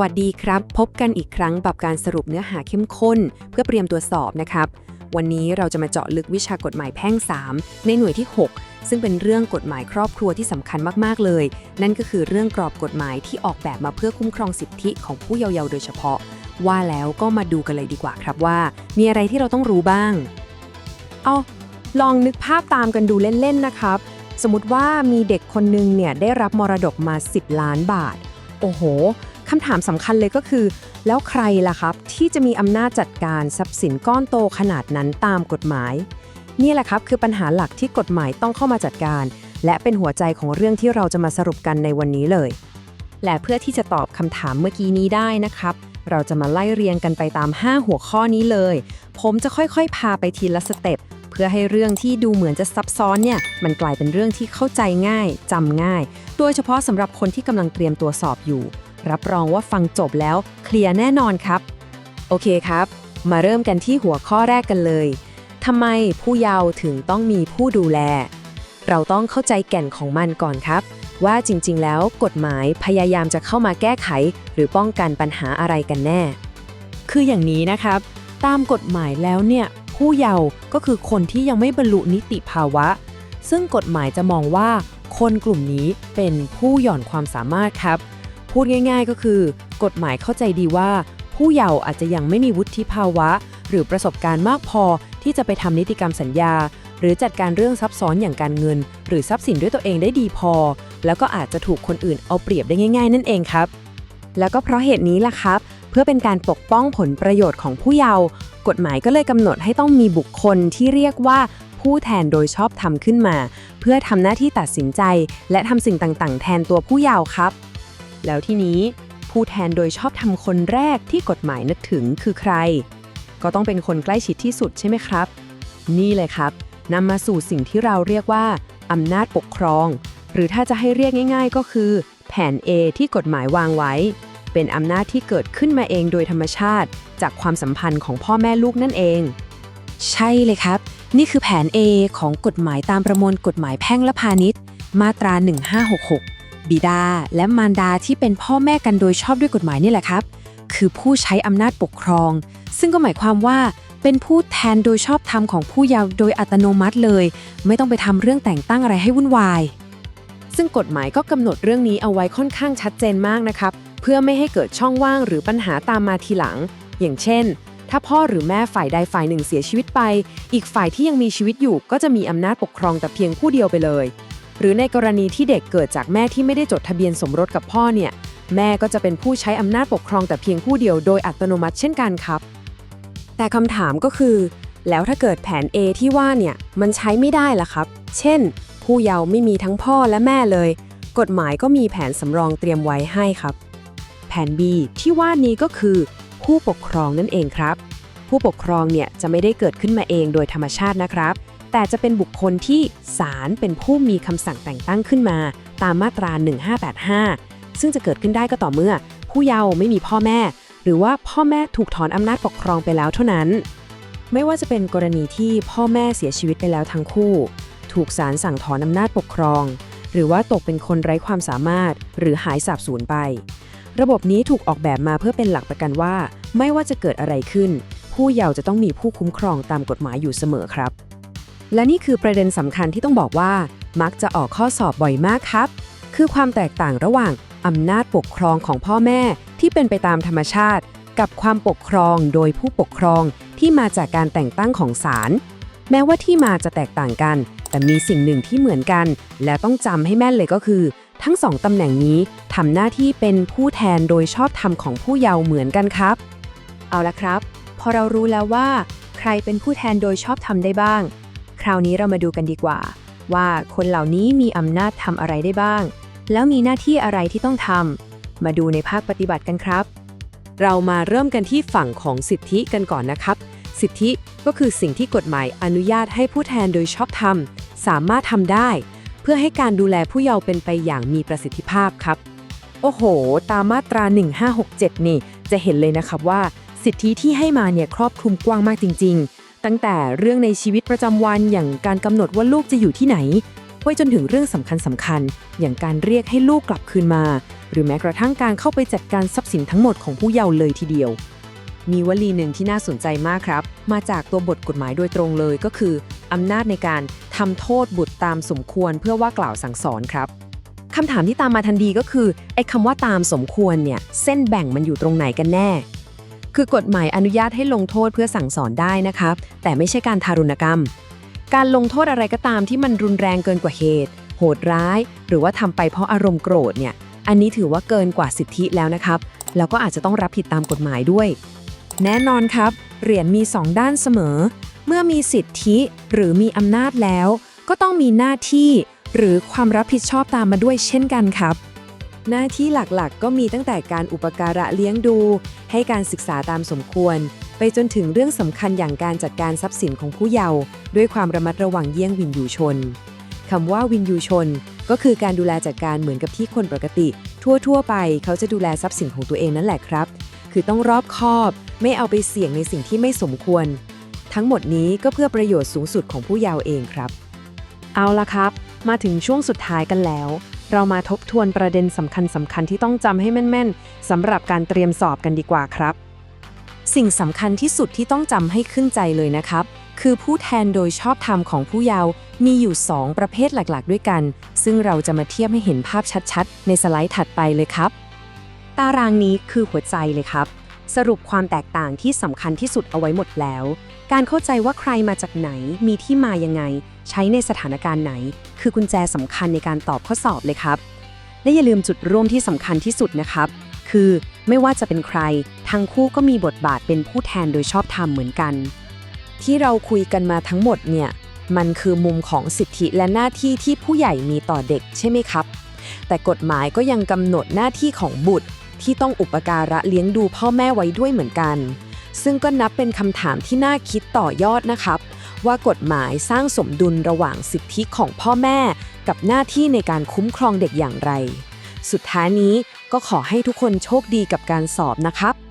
วัสดีครับ พบกันอีกครั้งกับการสรุปเนื้อหาเข้มข้น เพื่อเตรียมตัวสอบนะครับ วันนี้เราจะมาเจาะลึกวิชากฎหมายแพ่ง 3 ในหน่วยที่ 6 ซึ่งเป็นเรื่องกฎหมายครอบครัวที่สำคัญมากๆเลย นั่นก็คือเรื่องกรอบกฎหมายที่ออกแบบมาเพื่อคุ้มครองสิทธิของผู้เยาว์โดยเฉพาะ ว่าแล้วก็มาดูกันเลยดีกว่าครับว่า มีอะไรที่เราต้องรู้บ้าง เอาลองนึกภาพตามกันดูเล่นๆนะครับ สมมติว่ามีเด็กคนหนึงเนี่ยได้รับมรดกมา 10 ล้านบาท โอ้โห คำถามสำคัญเลยก็คือ แล้วใครล่ะครับ ที่จะมีอำนาจจัดการทรัพย์สินก้อนโตขนาดนั้นตามกฎหมาย นี่แหละครับคือปัญหาหลักที่กฎหมายต้องเข้ามาจัดการ และเป็นหัวใจของเรื่องที่เราจะมาสรุปกันในวันนี้เลย และเพื่อที่จะตอบคำถามเมื่อกี้นี้ได้นะครับ เราจะมาไล่เรียงกันไปตาม 5 หัวข้อนี้เลย ผมจะค่อยๆ พาไปทีละสเต็ปเพื่อให้เรื่องที่ดูเหมือนจะซับซ้อนเนี่ยมันกลายเป็นเรื่องที่เข้าใจง่ายจำง่าย โดยเฉพาะสำหรับคนที่กำลังเตรียมตัวสอบอยู่ รับรองว่าฟังจบแล้วเคลียร์แน่นอนครับ โอเคครับ มาเริ่มกันที่หัวข้อแรกกันเลยทำไมผู้เยาว์ถึงต้องมีผู้ดูแล เราต้องเข้าใจแก่นของมันก่อนครับ ว่าจริงๆ แล้วกฎหมายพยายามจะเข้ามาแก้ไข หรือป้องกันปัญหาอะไรกันแน่ คืออย่างนี้นะครับ ตามกฎหมายแล้วเนี่ยผู้เยาว์ก็คือคนที่ยังไม่บรรลุนิติภาวะ ซึ่งกฎหมายจะมองว่าคนกลุ่มนี้เป็นผู้หย่อนความสามารถครับ พูดง่าย ๆ ก็คือ กฎหมายเข้าใจดีว่า ผู้เยาว์อาจจะยังไม่มีวุฒิภาวะ หรือประสบการณ์มากพอที่จะไปทำนิติกรรมสัญญา หรือจัดการเรื่องซับซ้อนอย่างการเงิน หรือทรัพย์สินด้วยตัวเองได้ดีพอ แล้วก็อาจจะถูกคนอื่นเอาเปรียบได้ง่าย ๆ นั่นเองครับ แล้วก็เพราะเหตุนี้ล่ะครับ เพื่อเป็นการปกป้องผลประโยชน์ของผู้เยาว์กฎหมายก็เลยกำหนดให้ต้องมีบุคคลที่เรียกว่าผู้แทนโดยชอบธรรมขึ้นมา เพื่อทำหน้าที่ตัดสินใจ และทำสิ่งต่างๆ แทนตัวผู้เยาว์ครับ แล้วที่นี้ ผู้แทนโดยชอบธรรมคนแรกที่กฎหมายนึกถึงคือใคร ก็ต้องเป็นคนใกล้ชิดที่สุดใช่ไหมครับ นี่เลยครับนำมาสู่สิ่งที่เราเรียกว่าอำนาจปกครอง หรือถ้าจะให้เรียกง่าย ๆ ก็คือ แผน A ที่กฎหมายวางไว้ เป็นอำนาจที่เกิดขึ้นมาเองโดยธรรมชาติ จากความสัมพันธ์ของพ่อแม่ลูกนั่นเอง ใช่เลยครับ นี่คือแผน A ของกฎหมายตามประมวลกฎหมายแพ่งและพาณิชย์ มาตรา 1566 บิดา และมารดาที่เป็นพ่อแม่กันโดยชอบด้วยกฎหมายนี่แหละครับ คือผู้ใช้อำนาจปกครอง ซึ่งก็หมายความว่าเป็นผู้แทนโดยชอบธรรมของผู้เยาว์โดยอัตโนมัติเลย ไม่ต้องไปทำเรื่องแต่งตั้งอะไรให้วุ่นวาย ซึ่งกฎหมายก็กำหนดเรื่องนี้เอาไว้ค่อนข้างชัดเจนมากนะครับ เพื่อไม่ให้เกิดช่องว่างหรือปัญหาตามมาทีหลัง อย่างเช่น ถ้าพ่อหรือแม่ฝ่ายใดฝ่ายหนึ่งเสียชีวิตไป อีกฝ่ายที่ยังมีชีวิตอยู่ก็จะมีอำนาจปกครองแต่เพียงผู้เดียวไปเลย หรือในกรณีที่เด็กเกิดจากแม่ที่ไม่ได้จดทะเบียนสมรสกับพ่อเนี่ย แม่ก็จะเป็นผู้ใช้อำนาจปกครองแต่เพียงผู้เดียวโดยอัตโนมัติเช่นกันครับ แต่คำถามก็คือ แล้วถ้าเกิดแผน A ที่ว่าเนี่ยมันใช้ไม่ได้ล่ะครับ เช่น ผู้เยาว์ไม่มีทั้งพ่อและแม่เลย กฎหมายก็มีแผนสำรองเตรียมไว้ให้ครับ แผน B ที่ว่านี้ก็คือ ผู้ปกครองนั่นเองครับ ผู้ปกครองเนี่ยจะไม่ได้เกิดขึ้นมาเองโดยธรรมชาตินะครับ แต่จะเป็นบุคคลที่ศาลเป็นผู้มีคำสั่งแต่งตั้งขึ้นมา ตามมาตรา 1585 ซึ่งจะเกิดขึ้นได้ก็ต่อเมื่อ ผู้เยาว์ไม่มีพ่อแม่ หรือว่าพ่อแม่ถูกถอนอำนาจปกครองไปแล้วเท่านั้น ไม่ว่าจะเป็นกรณีที่พ่อแม่เสียชีวิตไปแล้วทั้งคู่ ถูกศาลสั่งถอนอำนาจปกครอง หรือว่าตกเป็นคนไร้ความสามารถ หรือหายสาบสูญไป ระบบนี้ถูกออกแบบมาเพื่อเป็นหลักประกันว่า ไม่ว่าจะเกิดอะไรขึ้น ผู้เยาว์จะต้องมีผู้คุ้มครองตามกฎหมายอยู่เสมอครับ และนี่คือประเด็นสำคัญที่ต้องบอกว่า มักจะออกข้อสอบบ่อยมากครับ คือความแตกต่างระหว่างอำนาจปกครองของพ่อแม่ที่เป็นไปตามธรรมชาติ กับความปกครองโดยผู้ปกครองที่มาจากการแต่งตั้งของศาลแม้ว่าที่มาจะแตกต่างกัน แต่มีสิ่งหนึ่งที่เหมือนกัน และต้องจำให้แม่นเลยก็คือ ทั้งสองตำแหน่งนี้ทำหน้าที่เป็นผู้แทนโดยชอบธรรมของผู้เยาว์เหมือนกันครับ เอาละครับ พอเรารู้แล้วว่า ใครเป็นผู้แทนโดยชอบธรรมได้บ้าง ราวนี้เรามาดูกันดีกว่า ว่าคนเหล่านี้มีอำนาจทำอะไรได้บ้าง แล้วมีหน้าที่อะไรที่ต้องทำมาดูในภาคปฏิบัติกันครับ เรามาเริ่มกันที่ฝั่งของสิทธิกันก่อนนะครับ สิทธิก็คือสิ่งที่กฎหมายอนุญาตให้ผู้แทนโดยชอบธรรมสามารถทำได้ เพื่อให้การดูแลผู้เยาว์เป็นไปอย่างมีประสิทธิภาพครับ โอ้โห ตามมาตรา 1567 นี่ จะเห็นเลยนะครับว่า สิทธิที่ให้มาเนี่ยครอบคลุมกว้างมากจริง ๆ ตั้งแต่เรื่องในชีวิตประจำวันอย่างการกำหนดว่าลูกจะอยู่ที่ไหนไว้จนถึงเรื่องสำคัญสำคัญๆอย่างการเรียกให้ลูกกลับคืนมา หรือแม้กระทั่งการเข้าไปจัดการทรัพย์สินทั้งหมดของผู้เยาว์เลยทีเดียว มีวลีหนึ่งที่น่าสนใจมากครับ มาจากตัวบทกฎหมายโดยตรงเลยก็คืออำนาจในการทำโทษบุตรตามสมควรเพื่อว่ากล่าวสั่งสอนครับคำถามที่ตามมาทันทีก็คือไอ้คำว่าตามสมควรเนี่ยเส้นแบ่งมันอยู่ตรงไหนกันแน่ คือกฎหมายอนุญาตให้ลงโทษเพื่อสั่งสอนได้นะครับแต่ไม่ใช่การทารุณกรรม การลงโทษอะไรก็ตามที่มันรุนแรงเกินกว่าเหตุ โหดร้าย หรือว่าทำไปเพราะอารมณ์โกรธเนี่ย อันนี้ถือว่าเกินกว่าสิทธิแล้วนะครับ แล้วก็อาจจะต้องรับผิดตามกฎหมายด้วย แน่นอนครับ เหรียญมี 2 ด้านเสมอ เมื่อมีสิทธิหรือมีอำนาจแล้ว ก็ต้องมีหน้าที่ หรือความรับผิดชอบตามมาด้วยเช่นกันครับ หน้าที่หลักๆ ก็มีตั้งแต่การอุปการะเลี้ยงดู ให้การศึกษาตามสมควร ไปจนถึงเรื่องสำคัญอย่างการจัดการทรัพย์สินของผู้เยาว์ด้วยความระมัดระวังเยี่ยงวินยูชนคำว่าวินยูชน ก็คือการดูแลจัดการเหมือนกับที่คนปกติ ทั่วๆ ไปเขาจะดูแลทรัพย์สินของตัวเองนั่นแหละครับ คือต้องรอบคอบ ไม่เอาไปเสี่ยงในสิ่งที่ไม่สมควร ทั้งหมดนี้ก็เพื่อประโยชน์สูงสุดของผู้เยาว์เองครับ เอาละครับ มาถึงช่วงสุดท้ายกันแล้ว เรามาทบทวนประเด็นสำคัญสำคัญๆที่ต้องจำให้แม่นๆสำหรับการเตรียมสอบกันดีกว่าครับ สิ่งสำคัญที่สุดที่ต้องจำให้ขึ้นใจเลยนะครับ คือผู้แทนโดยชอบธรรมของผู้เยาว์มีอยู่ 2 ประเภทหลักๆ ด้วยกัน ซึ่งเราจะมาเทียบให้เห็นภาพชัดๆ ในสไลด์ถัดไปเลยครับ ตารางนี้คือหัวใจเลยครับ สรุปความแตกต่างที่สำคัญที่สุดเอาไว้หมดแล้ว การเข้าใจว่าใครมาจากไหน มีที่มายังไง ใช้ในสถานการณ์ไหน คือกุญแจสำคัญในการตอบข้อสอบเลยครับ และอย่าลืมจุดร่วมที่สำคัญที่สุดนะครับ คือไม่ว่าจะเป็นใคร ทั้งคู่ก็มีบทบาทเป็นผู้แทนโดยชอบธรรมเหมือนกัน ที่เราคุยกันมาทั้งหมดเนี่ยมันคือมุมของสิทธิและหน้าที่ที่ผู้ใหญ่มีต่อเด็กใช่ไหมครับ แต่กฎหมายก็ยังกำหนดหน้าที่ของบุตรที่ต้องอุปการะเลี้ยงดูพ่อแม่ไว้ด้วยเหมือนกัน ซึ่งก็นับเป็นคำถามที่น่าคิดต่อยอดนะครับ ว่ากฎหมายสร้างสมดุลระหว่างสิทธิของพ่อแม่ กับหน้าที่ในการคุ้มครองเด็กอย่างไร สุดท้ายนี้ก็ขอให้ทุกคนโชคดีกับการสอบนะครับ